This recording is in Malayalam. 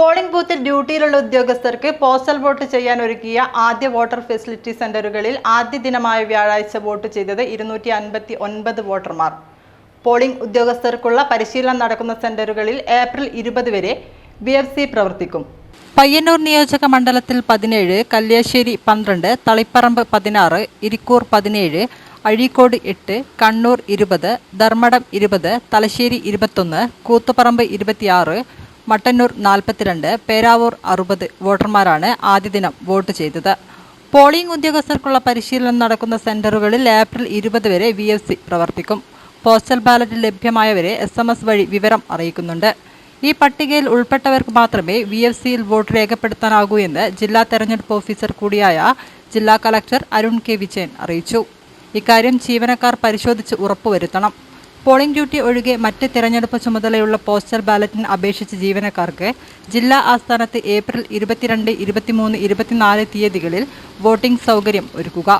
പോളിംഗ് ബൂത്തിൽ ഡ്യൂട്ടിയിലുള്ള ഉദ്യോഗസ്ഥർക്ക് പോസ്റ്റൽ വോട്ട് ചെയ്യാൻ ഒരുക്കിയ ആദ്യ വോട്ടർ ഫെസിലിറ്റി സെന്ററുകളിൽ ആദ്യ ദിനമായ വ്യാഴാഴ്ച വോട്ട് ചെയ്തത് ഇരുന്നൂറ്റി അൻപത്തി ഒൻപത് വോട്ടർമാർ. പോളിംഗ് ഉദ്യോഗസ്ഥർക്കുള്ള പരിശീലനം നടക്കുന്ന സെന്ററുകളിൽ ഏപ്രിൽ ഇരുപത് വരെ ബി എഫ് സി പ്രവർത്തിക്കും. പയ്യന്നൂർ നിയോജക മണ്ഡലത്തിൽ പതിനേഴ് കല്യാശ്ശേരി പന്ത്രണ്ട് തളിപ്പറമ്പ് പതിനാറ് ഇരിക്കൂർ പതിനേഴ് അഴീക്കോട് എട്ട് കണ്ണൂർ ഇരുപത് ധർമ്മടം ഇരുപത് തലശ്ശേരി ഇരുപത്തൊന്ന് കൂത്തുപറമ്പ് ഇരുപത്തിയാറ് മട്ടന്നൂർ നാൽപ്പത്തിരണ്ട് പേരാവൂർ അറുപത് വോട്ടർമാരാണ് ആദ്യ ദിനം വോട്ട് ചെയ്തത്. പോളിംഗ് ഉദ്യോഗസ്ഥർക്കുള്ള പരിശീലനം നടക്കുന്ന സെന്ററുകളിൽ ഏപ്രിൽ ഇരുപത് വരെ വി എഫ് സി പ്രവർത്തിക്കും. പോസ്റ്റൽ ബാലറ്റ് ലഭ്യമായവരെ എസ് എം എസ് വഴി വിവരം അറിയിക്കുന്നുണ്ട്. ഈ പട്ടികയിൽ ഉൾപ്പെട്ടവർക്ക് മാത്രമേ വി എഫ് സിയിൽ വോട്ട് രേഖപ്പെടുത്താനാകൂ എന്ന് ജില്ലാ തെരഞ്ഞെടുപ്പ് ഓഫീസർ കൂടിയായ ജില്ലാ കളക്ടർ അരുൺ കെ വിജയൻ അറിയിച്ചു. ഇക്കാര്യം ജീവനക്കാർ പരിശോധിച്ച് ഉറപ്പുവരുത്തണം. പോളിംഗ് ഡ്യൂട്ടി ഒഴികെ മറ്റ് തിരഞ്ഞെടുപ്പ് ചുമതലയുള്ള പോസ്റ്റൽ ബാലറ്റിന് അപേക്ഷിച്ച ജീവനക്കാർക്ക് ജില്ലാ ആസ്ഥാനത്ത് ഏപ്രിൽ ഇരുപത്തിരണ്ട് ഇരുപത്തിമൂന്ന് ഇരുപത്തിനാല് തീയതികളിൽ വോട്ടിംഗ് സൗകര്യം ഒരുക്കുക.